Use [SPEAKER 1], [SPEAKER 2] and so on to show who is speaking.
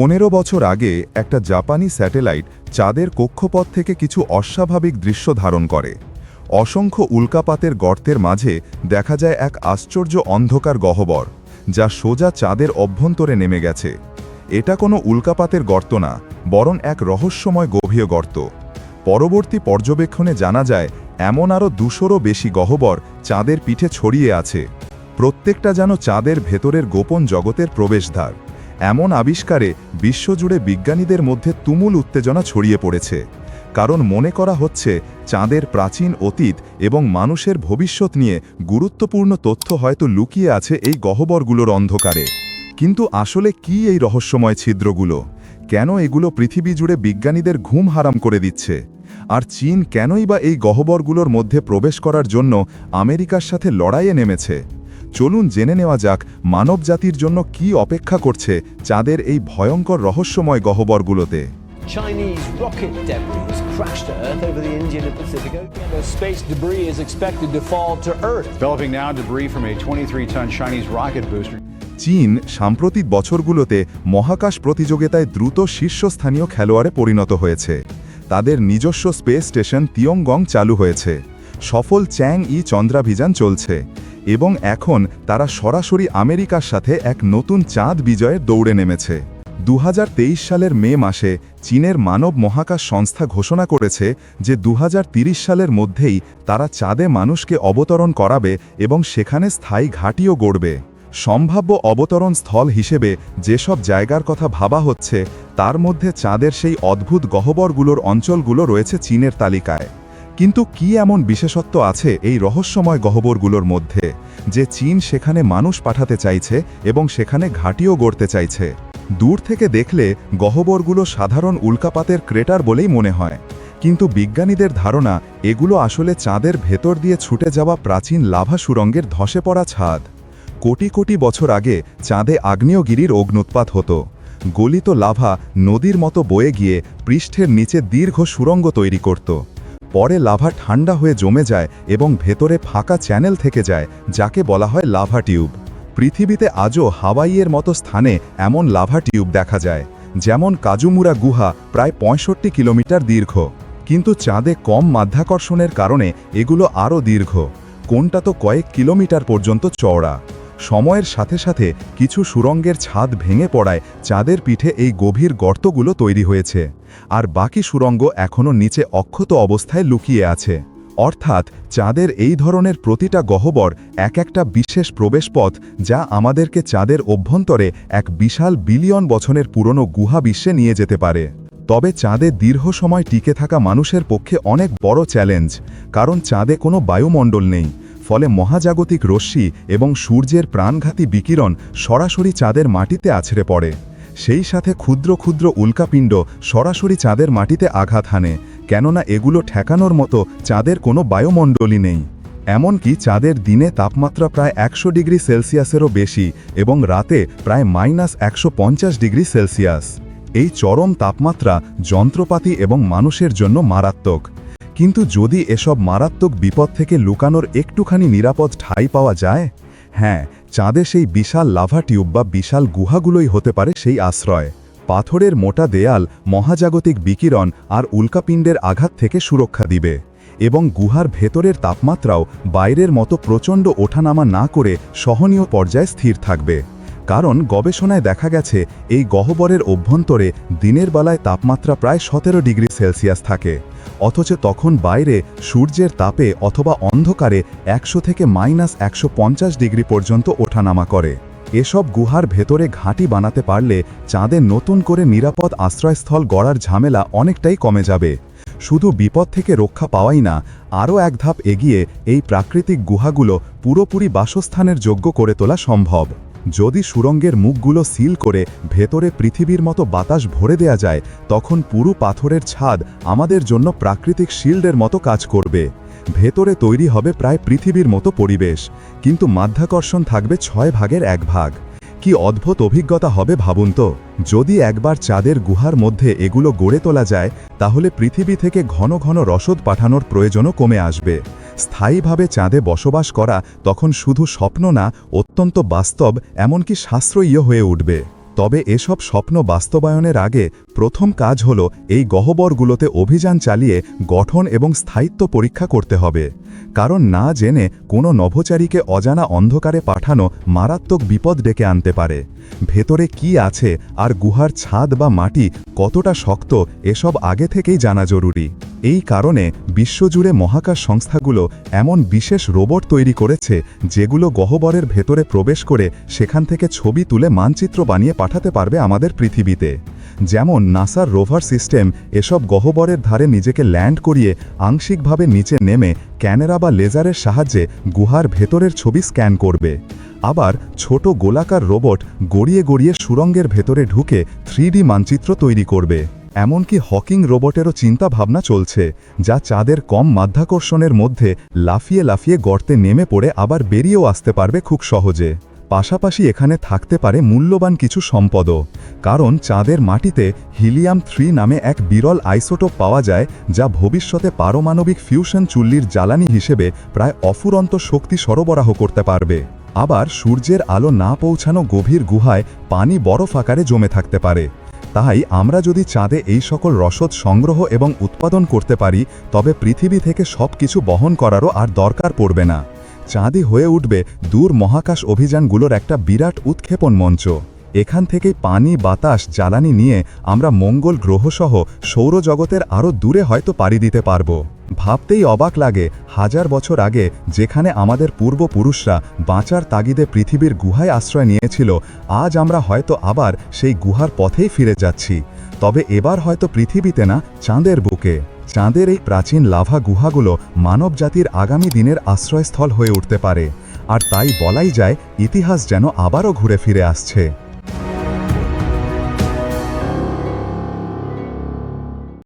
[SPEAKER 1] পনেরো বছর আগে একটা জাপানি স্যাটেলাইট চাঁদের কক্ষপথ থেকে কিছু অস্বাভাবিক দৃশ্য ধারণ করে। অসংখ্য উল্কাপাতের গর্তের মাঝে দেখা যায় এক আশ্চর্য অন্ধকার গহ্বর, যা সোজা চাঁদের অভ্যন্তরে নেমে গেছে। এটা কোনো উল্কাপাতের গর্ত না, বরং এক রহস্যময় গভীর গর্ত। পরবর্তী পর্যবেক্ষণে জানা যায়, এমন আরও দুশোরও বেশি গহ্বর চাঁদের পিঠে ছড়িয়ে আছে। প্রত্যেকটা যেন চাঁদের ভেতরের গোপন জগতের প্রবেশদ্বার। এমন আবিষ্কারে বিশ্বজুড়ে বিজ্ঞানীদের মধ্যে তুমুল উত্তেজনা ছড়িয়ে পড়েছে। কারণ মনে করা হচ্ছে, চাঁদের প্রাচীন অতীত এবং মানুষের ভবিষ্যৎ নিয়ে গুরুত্বপূর্ণ তথ্য হয়তো লুকিয়ে আছে এই গহ্বরগুলোর অন্ধকারে। কিন্তু আসলে কি এই রহস্যময় ছিদ্রগুলো? কেন এগুলো পৃথিবী জুড়ে বিজ্ঞানীদের ঘুম হারাম করে দিচ্ছে? আর চীন কেনই বা এই গহ্বরগুলোর মধ্যে প্রবেশ করার জন্য আমেরিকার সাথে লড়াইয়ে নেমেছে? চলুন জেনে নেওয়া যাক মানবজাতির জন্য কি অপেক্ষা করছে চাঁদের এই ভয়ঙ্কর রহস্যময় গহ্বরগুলোতে
[SPEAKER 2] Chinese rocket debris has crashed to Earth over the Indian and Pacific Ocean.
[SPEAKER 3] Space debris is expected to fall to Earth.
[SPEAKER 4] Developing now debris from a 23-ton Chinese rocket booster.
[SPEAKER 1] চীন সাম্প্রতিক বছরগুলোতে মহাকাশ প্রতিযোগিতায় দ্রুত শীর্ষস্থানীয় খেলোয়াড়ে পরিণত হয়েছে তাদের নিজস্ব স্পেস স্টেশন তিয়ংগং চালু হয়েছে সফল চ্যাং ই চন্দ্রাভিযান চলছে এবং এখন তারা সরাসরি আমেরিকার সাথে এক নতুন চাঁদ বিজয়ের দৌড়ে নেমেছে। দু হাজার তেইশ সালের মে মাসে চীনের মানব মহাকাশ সংস্থা ঘোষণা করেছে যে দু সালের মধ্যেই তারা চাঁদে মানুষকে অবতরণ করাবে এবং সেখানে স্থায়ী ঘাটিও গড়বে। সম্ভাব্য অবতরণ স্থল হিসেবে যেসব জায়গার কথা ভাবা হচ্ছে, তার মধ্যে চাঁদের সেই অদ্ভুত গহ্বরগুলোর অঞ্চলগুলো রয়েছে চীনের তালিকায়। কিন্তু কি এমন বিশেষত্ব আছে এই রহস্যময় গহ্বরগুলোর মধ্যে, যে চীন সেখানে মানুষ পাঠাতে চাইছে এবং সেখানে ঘাঁটিও গড়তে চাইছে? দূর থেকে দেখলে গহ্বরগুলো সাধারণ উল্কাপাতের ক্রেটার বলেই মনে হয়। কিন্তু বিজ্ঞানীদের ধারণা, এগুলো আসলে চাঁদের ভেতর দিয়ে ছুটে যাওয়া প্রাচীন লাভা সুরঙ্গের ধসে পড়া ছাদ। কোটি কোটি বছর আগে চাঁদে আগ্নেয়গিরির অগ্নুৎপাত হতো। গলিত লাভা নদীর মতো বয়ে গিয়ে পৃষ্ঠের নিচে দীর্ঘ সুরঙ্গ তৈরি করত। পরে লাভা ঠান্ডা হয়ে জমে যায় এবং ভেতরে ফাঁকা চ্যানেল থেকে যায়, যাকে বলা হয় লাভা টিউব। পৃথিবীতে আজও হাওয়াইয়ের মতো স্থানে এমন লাভা টিউব দেখা যায়, যেমন কাজুমুরা গুহা প্রায় পঁয়ষট্টি কিলোমিটার দীর্ঘ। কিন্তু চাঁদে কম মাধ্যাকর্ষণের কারণে এগুলো আরও দীর্ঘ। কোনটা তো কয়েক কিলোমিটার পর্যন্ত চওড়া। সময়ের সাথে সাথে কিছু সুরঙ্গের ছাদ ভেঙে পড়ায় চাঁদের পিঠে এই গভীর গর্তগুলো তৈরি হয়েছে। আর বাকি সুরঙ্গ এখনও নিচে অক্ষত অবস্থায় লুকিয়ে আছে। অর্থাৎ চাঁদের এই ধরনের প্রতিটা গহ্বর এক একটা বিশেষ প্রবেশপথ যা আমাদেরকে চাঁদের অভ্যন্তরে এক বিশাল বিলিয়ন বছরের পুরনো গুহা বিশ্বে নিয়ে যেতে পারে। তবে চাঁদে দীর্ঘ সময় টিকে থাকা মানুষের পক্ষে অনেক বড় চ্যালেঞ্জ, কারণ চাঁদে কোনো বায়ুমণ্ডল নেই। ফলে মহাজাগতিক রশ্মি এবং সূর্যের প্রাণঘাতী বিকিরণ সরাসরি চাঁদের মাটিতে আছড়ে পড়ে। সেই সাথে ক্ষুদ্র ক্ষুদ্র উল্কাপিণ্ড সরাসরি চাঁদের মাটিতে আঘাত হানে, কেননা এগুলো ঠেকানোর মতো চাঁদের কোনো বায়ুমণ্ডলই নেই। এমনকি চাঁদের দিনে তাপমাত্রা প্রায় একশো ডিগ্রি সেলসিয়াসেরও বেশি এবং রাতে প্রায় মাইনাস একশো পঞ্চাশ ডিগ্রি সেলসিয়াস। এই চরম তাপমাত্রা যন্ত্রপাতি এবং মানুষের জন্য মারাত্মক। কিন্তু যদি এসব মারাত্মক বিপদ থেকে লুকানোর একটুখানি নিরাপদ ঠাঁই পাওয়া যায় হ্যাঁ চাঁদে সেই বিশাল লাভা টিউব বা বিশাল গুহাগুলোই হতে পারে সেই আশ্রয়। পাথরের মোটা দেয়াল মহাজাগতিক বিকিরণ আর উল্কাপিণ্ডের আঘাত থেকে সুরক্ষা দিবে এবং গুহার ভেতরের তাপমাত্রাও বাইরের মতো প্রচণ্ড ওঠানামা না করে সহনীয় পর্যায়ে স্থির থাকবে। কারণ গবেষণায় দেখা গেছে, এই গহ্বরের অভ্যন্তরে দিনের বেলায় তাপমাত্রা প্রায় সতেরো ডিগ্রি সেলসিয়াস থাকে। অথচ তখন বাইরে সূর্যের তাপে অথবা অন্ধকারে একশো থেকে মাইনাস একশো পঞ্চাশ ডিগ্রি পর্যন্ত ওঠানামা করে। এসব গুহার ভেতরে ঘাঁটি বানাতে পারলে চাঁদে নতুন করে নিরাপদ আশ্রয়স্থল গড়ার ঝামেলা অনেকটাই কমে যাবে। শুধু বিপদ থেকে রক্ষা পাওয়াই না, আরও এক ধাপ এগিয়ে এই প্রাকৃতিক গুহাগুলো পুরোপুরি বাসস্থানের যোগ্য করে তোলা সম্ভব। যদি সুরঙ্গের মুখগুলো সিল করে ভেতরে পৃথিবীর মতো বাতাস ভরে দেয়া যায়, তখন পুরো পাথরের ছাদ আমাদের জন্য প্রাকৃতিক শিল্ডের মতো কাজ করবে। ভেতরে তৈরি হবে প্রায় পৃথিবীর মতো পরিবেশ, কিন্তু মাধ্যাকর্ষণ থাকবে ছয় ভাগের এক ভাগ। কি অদ্ভুত অভিজ্ঞতা হবে ভাবুন তো। যদি একবার চাঁদের গুহার মধ্যে এগুলো গড়ে তোলা যায়, তাহলে পৃথিবী থেকে ঘন ঘন রসদ পাঠানোর প্রয়োজনও কমে আসবে। স্থায়ীভাবে চাঁদে বসবাস করা তখন শুধু স্বপ্ন না, অত্যন্ত বাস্তব, এমনকি সাশ্রয়ীয় হয়ে উঠবে। তবে এসব স্বপ্ন বাস্তবায়নের আগে প্রথম কাজ হল এই গহ্বরগুলোতে অভিযান চালিয়ে গঠন এবং স্থায়িত্ব পরীক্ষা করতে হবে। কারণ না জেনে কোনো নভোচারীকে অজানা অন্ধকারে পাঠানো মারাত্মক বিপদ ডেকে আনতে পারে। ভেতরে কি আছে আর গুহার ছাদ বা মাটি কতটা শক্ত এসব আগে থেকেই জানা জরুরি। এই কারণে বিশ্বজুড়ে মহাকাশ সংস্থাগুলো এমন বিশেষ রোবট তৈরি করেছে যেগুলো গহ্বরের ভেতরে প্রবেশ করে সেখান থেকে ছবি তুলে মানচিত্র বানিয়ে পাঠাতে পারবে আমাদের পৃথিবীতে। যেমন নাসার রোভার সিস্টেম এসব গহ্বরের ধারে নিজেকে ল্যান্ড করিয়ে আংশিকভাবে নিচে নেমে ক্যামেরা বা লেজারের সাহায্যে গুহার ভেতরের ছবি স্ক্যান করবে। আবার ছোট গোলাকার রোবট গড়িয়ে গড়িয়ে সুরঙ্গের ভেতরে ঢুকে থ্রি মানচিত্র তৈরি করবে। এমনকি হকিং রোবটেরও চিন্তা ভাবনা চলছে, যা চাঁদের কম মাধ্যাকর্ষণের মধ্যে লাফিয়ে লাফিয়ে গর্তে নেমে পড়ে আবার বেরিয়েও আসতে পারবে খুব সহজে। পাশাপাশি এখানে থাকতে পারে মূল্যবান কিছু সম্পদও। কারণ চাঁদের মাটিতে হিলিয়াম থ্রি নামে এক বিরল আইসোটোপ পাওয়া যায় যা ভবিষ্যতে পারমাণবিক ফিউশন চুল্লির জ্বালানি হিসেবে প্রায় অফুরন্ত শক্তি সরবরাহ করতে পারবে। আবার সূর্যের আলো না পৌঁছানো গভীর গুহায় পানি বরফ আকারে জমে থাকতে পারে। তাই আমরা যদি চাঁদে এই সকল রসদ সংগ্রহ এবং উৎপাদন করতে পারি, তবে পৃথিবী থেকে সব কিছু বহন করারও আর দরকার পড়বে না। চাঁদই হয়ে উঠবে দূর মহাকাশ অভিযানগুলোর একটা বিরাট উৎক্ষেপণ মঞ্চ। এখান থেকেই পানি, বাতাস, জ্বালানি নিয়ে আমরা মঙ্গল গ্রহসহ সৌরজগতের আরও দূরে হয়তো পাড়ি দিতে পারব। ভাবতেই অবাক লাগে, হাজার বছর আগে যেখানে আমাদের পূর্বপুরুষরা বাঁচার তাগিদে পৃথিবীর গুহায় আশ্রয় নিয়েছিল, আজ আমরা হয়তো আবার সেই গুহার পথেই ফিরে যাচ্ছি। তবে এবার হয়তো পৃথিবীতে না, চাঁদের বুকে। চাঁদের এই প্রাচীন লাভা গুহাগুলো মানবজাতির আগামী দিনের আশ্রয়স্থল হয়ে উঠতে পারে। আর তাই বলাই যায়, ইতিহাস যেন আবারও ঘুরে ফিরে আসছে।